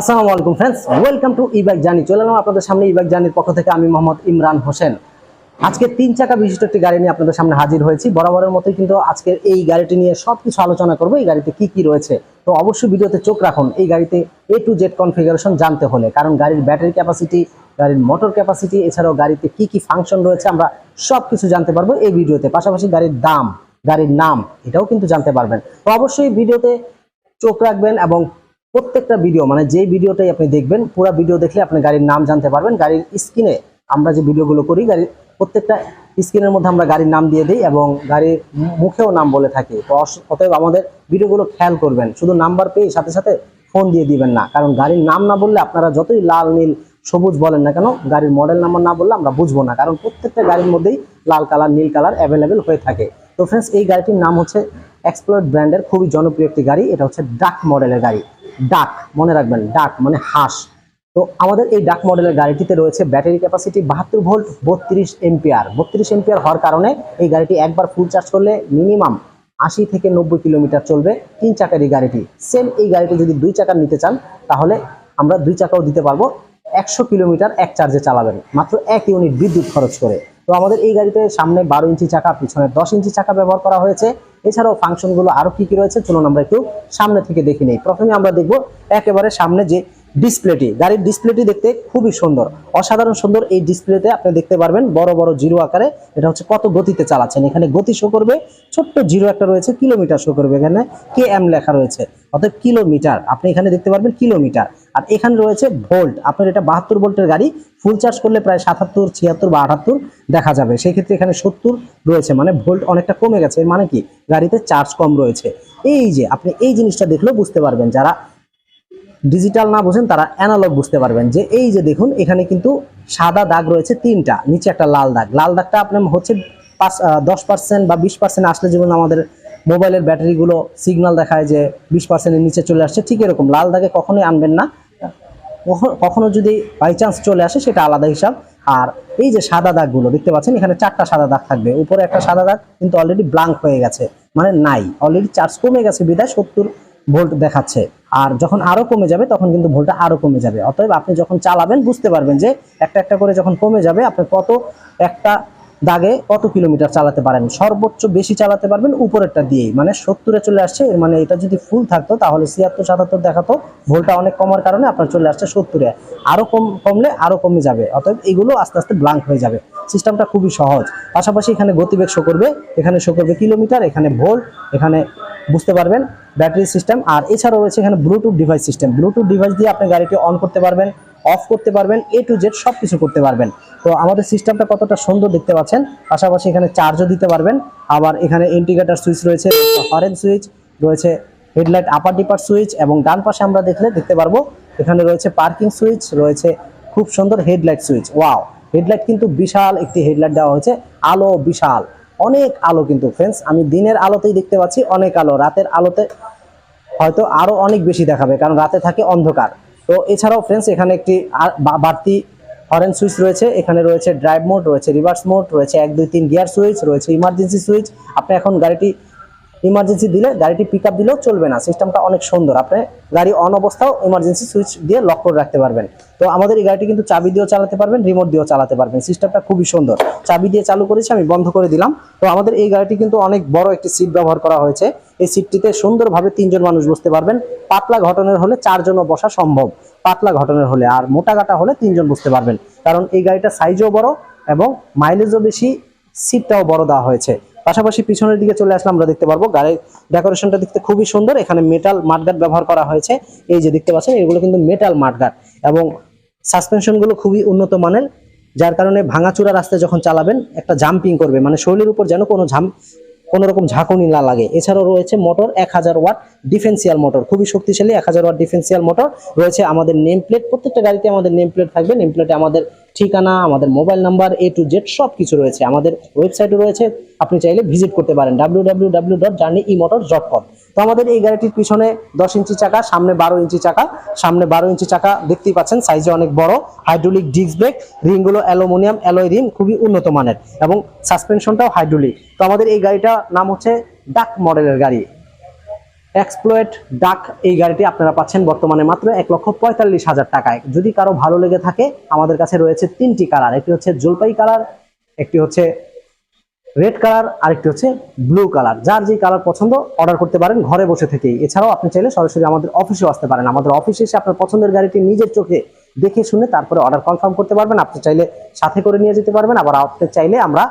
আসসালামু আলাইকুম friends welcome to ইবাক জানি চলে এলাম আপনাদের সামনে ইবাক জানির পক্ষ থেকে, আমি মোহাম্মদ ইমরান হোসেন। আজকে তিন চাকা বিশিষ্ট একটি গাড়ি নিয়ে আপনাদের সামনে হাজির হয়েছি। বরাবরের মতোই কিন্তু আজকের এই গাড়িটি নিয়ে সবকিছু আলোচনা করব। এই গাড়িতে কি কি রয়েছে? তো অবশ্যই ভিডিওতে চোখ রাখুন। এই গাড়িতে এ টু জেড কনফিগারেশন জানতে হলে, কারণ গাড়ির ব্যাটারি ক্যাপাসিটি গাড়ির মোটর ক্যাপাসিটি এছাড়াও গাড়িতে কি কি ফাংশন রয়েছে আমরা সব কিছু জানতে পারব এই ভিডিওতে। পাশাপাশি গাড়ির দাম, গাড়ির নাম, এটাও কিন্তু জানতে পারবেন। তো অবশ্যই ভিডিওতে চোখ রাখবেন এবং প্রত্যেকটা ভিডিও মানে যে ভিডিওটাই আপনি দেখবেন, পুরো ভিডিও দেখলে আপনি গাড়ির নাম জানতে পারবেন। গাড়ির স্ক্রিনে আমরা যে ভিডিওগুলো করি, গাড়ির প্রত্যেকটা স্ক্রিনের মধ্যে আমরা গাড়ির নাম দিয়ে দিই এবং গাড়ির মুখেও নাম বলে থাকি। তো অতএব আমাদের ভিডিওগুলো খেয়াল করবেন। শুধু নাম্বার পেয়ে সাথে সাথে ফোন দিয়ে দিবেন না। কারণ গাড়ির নাম না বললে আপনারা যতই লাল, নীল, সবুজ বলেন না কেন, গাড়ির মডেল নাম্বার না বললে আমরা বুঝব না। কারণ প্রত্যেকটা গাড়ির মধ্যেই লাল কালার নীল কালার অ্যাভেলেবেল হয়ে থাকে। তো ফ্রেন্ডস এই গাড়িটির নাম হচ্ছে এক্সপ্লোর ব্র্যান্ডের খুবই জনপ্রিয় একটি গাড়ি। এটা হচ্ছে ডাক মডেলের গাড়ি। ডাক, মনে রাখবেন, ডাক মানে হাঁস। তো আমাদের এই ডাক মডেলের গাড়িটিতে রয়েছে ব্যাটারি ক্যাপাসিটি বাহাত্তর ভোল্ট, বত্রিশ এম্পিয়ার। বত্রিশ এম্পিয়ার হওয়ার কারণে এই গাড়িটি একবার ফুল চার্জ করলে মিনিমাম আশি থেকে নব্বই কিলোমিটার চলবে তিন চাকার এই গাড়িটি। সেম এই গাড়িটি যদি দুই চাকার নিতে চান, তাহলে আমরা দুই চাকাও দিতে পারব। একশো কিলোমিটার এক চার্জে চালাবেন, মাত্র এক ইউনিট বিদ্যুৎ খরচ করে। তো আমাদের এই গাড়িতে সামনে বারো ইঞ্চি চাকা, পিছনে দশ ইঞ্চি চাকা ব্যবহার করা হয়েছে। এছাড়াও ফাংশনগুলো আরও কী কী রয়েছে, চলুন আমরা একটু সামনে থেকে দেখে নিই। প্রথমে আমরা দেখব একেবারে সামনে যে ডিসপ্লেটি, গাড়ির ডিসপ্লেটি দেখতে খুবই সুন্দর। অসাধারণ সুন্দর এই ডিসপ্লেতে আপনি দেখতে পারবেন বড় বড় জিরো আকারে এটা হচ্ছে কত গতিতে চালাচ্ছেন। এখানে গতি শো করবে, ছোট্ট জিরো একটা রয়েছে, কিলোমিটার শো করবে এখানে কে এম লেখা রয়েছে। অর্থাৎ কিলোমিটার, আপনি এখানে দেখতে পারবেন কিলোমিটার। আর এখানে রয়েছে ভোল্ট, আপনার এটা বাহাত্তর ভোল্টের গাড়ি ফুল চার্জ করলে প্রায় সাতাত্তর, ছিয়াত্তর বা আটাত্তর দেখা যাবে। সেই ক্ষেত্রে এখানে সত্তর রয়েছে মানে ভোল্ট অনেকটা কমে গেছে। মানে কি? গাড়িতে চার্জ কম রয়েছে। এই যে, আপনি এই জিনিসটা দেখলেও বুঝতে পারবেন যারা ডিজিটাল না বোঝেন তারা অ্যানালগ বুঝতে পারবেন যে এই যে দেখুন, এখানে কিন্তু সাদা দাগ রয়েছে তিনটা, নিচে একটা লাল দাগ। লাল দাগটা আপনার হচ্ছে পাঁচ দশ পার্সেন্ট বা বিশ পার্সেন্ট আসলে যেমন আমাদের মোবাইলের ব্যাটারিগুলো সিগন্যাল দেখায় যে বিশ পার্সেন্টের নিচে চলে আসছে, ঠিক এরকম। লাল দাগে কখনোই আনবেন না। কখ- কখনো যদি বাই চান্স চলে আসে, সেটা আলাদা হিসাব। আর এই যে সাদা দাগগুলো, দেখতে পাচ্ছেন, এখানে চারটা সাদা দাগ থাকবে। উপরে একটা সাদা দাগ, কিন্তু অলরেডি ব্লাঙ্ক হয়ে গেছে। মানে নাই অলরেডি চার্জ কমে গেছে, বিদায় সত্তর ভোল্ট দেখাচ্ছে। আর যখন আরও কমে যাবে, তখন কিন্তু ভোল্টটা আরও কমে যাবে। অতএব আপনি যখন চালাবেন, বুঝতে পারবেন যে একটা একটা করে যখন কমে যাবে, আপনি কত একটা দাগে কত কিলোমিটার চালাতে পারেন। সর্বোচ্চ বেশি চালাতে পারবেন উপরেরটা দিয়েই। মানে সত্তরে চলে আসছে মানে এটা যদি ফুল থাকতো, তাহলে ছিয়াত্তর, সাতাত্তর দেখাতো ভোল্টটা অনেক কমার কারণে আপনার চলে আসছে সত্তরে। আরও কম, কমলে আরও কমে যাবে। অতএব এগুলো আস্তে আস্তে ব্লাঙ্ক হয়ে যাবে। সিস্টেমটা খুবই সহজ। পাশাপাশি এখানে গতিবেগ শো করবে। এখানে শো করবে কিলোমিটার, এখানে ভোল্ট এখানে বুঝতে পারবেন, ব্যাটারি সিস্টেম। আর এছাড়াও রয়েছে এখানে bluetooth device system bluetooth device দিয়ে আপনি গাড়িটি অন করতে পারবেন অফ করতে পারবেন এ টু জেড সব কিছু করতে পারবেন। তো আমাদের সিস্টেমটা কতটা সুন্দর দেখতে পাচ্ছেন, পাশাপাশি এখানে চার্জও দিতে পারবেন। আবার এখানে ইন্ডিকেটার সুইচ রয়েছে হরেন সুইচ রয়েছে হেডলাইট আপার ডিপার সুইচ এবং ডান পাশে আমরা দেখলে দেখতে পারব, এখানে রয়েছে পার্কিং সুইচ রয়েছে খুব সুন্দর হেডলাইট সুইচ ওয়াও হেডলাইট কিন্তু বিশাল একটি হেডলাইট দেওয়া হয়েছে, আলো বিশাল। অনেক আলো কিন্তু ফ্রেন্ডস আমি দিনের আলোতেই দেখতে পাচ্ছি অনেক আলো, রাতের আলোতে হয়তো আরও অনেক বেশি দেখাবে, কারণ রাতে থাকে অন্ধকার। তো এছাড়াও ফ্রেন্ডস এখানে একটি বাড়তি হরেন সুইচ রয়েছে, এখানে রয়েছে ড্রাইভ মোড রয়েছে রিভার্স মোড রয়েছে এক, দুই, তিন গিয়ার সুইচ রয়েছে ইমার্জেন্সি সুইচ আপনি এখন গাড়িটি ইমার্জেন্সি দিলে, গাড়িটি পিক আপ দিলেও চলবে না। সিস্টেমটা অনেক সুন্দর। আপনি গাড়ি অন অবস্থাও ইমার্জেন্সি সুইচ দিয়ে লক করে রাখতে পারবেন। তো আমাদের এই গাড়িটি কিন্তু চাবি দিয়েও চালাতে পারবেন রিমোট দিয়েও চালাতে পারবেন। সিস্টেমটা খুবই সুন্দর। চাবি দিয়ে চালু করেছি, আমি বন্ধ করে দিলাম। তো আমাদের এই গাড়িটি কিন্তু অনেক বড় একটি সিট ব্যবহার করা হয়েছে। এই সিটটিতে সুন্দরভাবে তিনজন মানুষ বসতে পারবেন। পাতলা ঘটনের হলে চারজনও বসা সম্ভব। পাতলা ঘটনের হলে আর মোটা গাটা হলে তিনজন বসতে পারবেন। কারণ এই গাড়িটা সাইজও বড় এবং মাইলেজও বেশি সিটটাও বড় দেওয়া হয়েছে। পাশাপাশি পিছনের দিকে চলে আসলে আমরা দেখতে পারব, গাড়ির ডেকোরেশনটা দেখতে খুবই সুন্দর, এখানে মেটাল মাঠগাট ব্যবহার করা হয়েছে, এই যে দেখতে পাচ্ছেন, এগুলো কিন্তু মেটাল মাঠগাট এবং সাসপেনশনগুলো খুবই উন্নত মানের, যার কারণে ভাঙাচুরা রাস্তায় যখন চালাবেন, একটা জাম্পিং করবে মানে শরীরের উপর যেন কোনো ঝাম, কোনো রকম ঝাঁকুনি না লাগে। এছাড়াও রয়েছে মোটর এক হাজার ওয়াট ডিফেন্সিয়াল মোটর খুবই শক্তিশালী এক হাজার ওয়াট ডিফেন্সিয়াল মোটর রয়েছে আমাদের নেম প্লেট প্রত্যেকটা গাড়িতে আমাদের নেম প্লেট থাকবে নেম প্লেটে আমাদের ঠিকানা, আমাদের mobile number A to Z সব কিছু রয়েছে। আমাদের ওয়েবসাইটও রয়েছে। আপনি চাইলে ভিজিট করতে পারেন W W W dot journey e motor dot com তো আমাদের এই গাড়িটির পিছনে দশ ইঞ্চি চাকা, সামনে বারো ইঞ্চি চাকা। সামনে বারো ইঞ্চি চাকা দেখতেই পাচ্ছেন সাইজে অনেক বড়। হাইড্রোলিক ডিস্ক ব্রেক রিংগুলো অ্যালুমিনিয়াম অ্যালয় রিম খুবই উন্নত মানের। এবং সাসপেনশনটাও হাইড্রোলিক তো আমাদের এই গাড়িটা নাম হচ্ছে ডাক মডেলের গাড়ি। এক্সপ্লোয়েট ডাক এই গাড়িটি আপনারা পাচ্ছেন বর্তমানে মাত্র এক লক্ষ পঁয়তাল্লিশ হাজার টাকায়। যদি কারও ভালো লেগে থাকে, আমাদের কাছে রয়েছে তিনটি কালার। একটি হচ্ছে জলপাই কালার, একটি হচ্ছে রেড কালার, আরেকটি হচ্ছে ব্লু কালার। যার যে কালার পছন্দ, অর্ডার করতে পারেন ঘরে বসে থেকেই। এছাড়াও আপনি চাইলে সরাসরি আমাদের অফিসেও আসতে পারেন। আমাদের অফিসে এসে আপনার পছন্দের গাড়িটি নিজের চোখে দেখে শুনে তারপরে অর্ডার কনফার্ম করতে পারবেন। আপনি চাইলে সাথে করে নিয়ে যেতে পারবেন। আবার আপনি চাইলে আমরা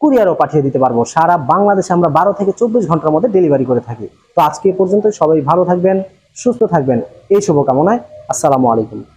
কুরিয়ারও পাঠিয়ে দিতে পারব। সারা বাংলাদেশে আমরা বারো থেকে চব্বিশ ঘণ্টার মধ্যে ডেলিভারি করে থাকি। তো আজকে পর্যন্ত সবাই ভালো থাকবেন, সুস্থ থাকবেন। এই শুভকামনায়। আসসালামু আলাইকুম।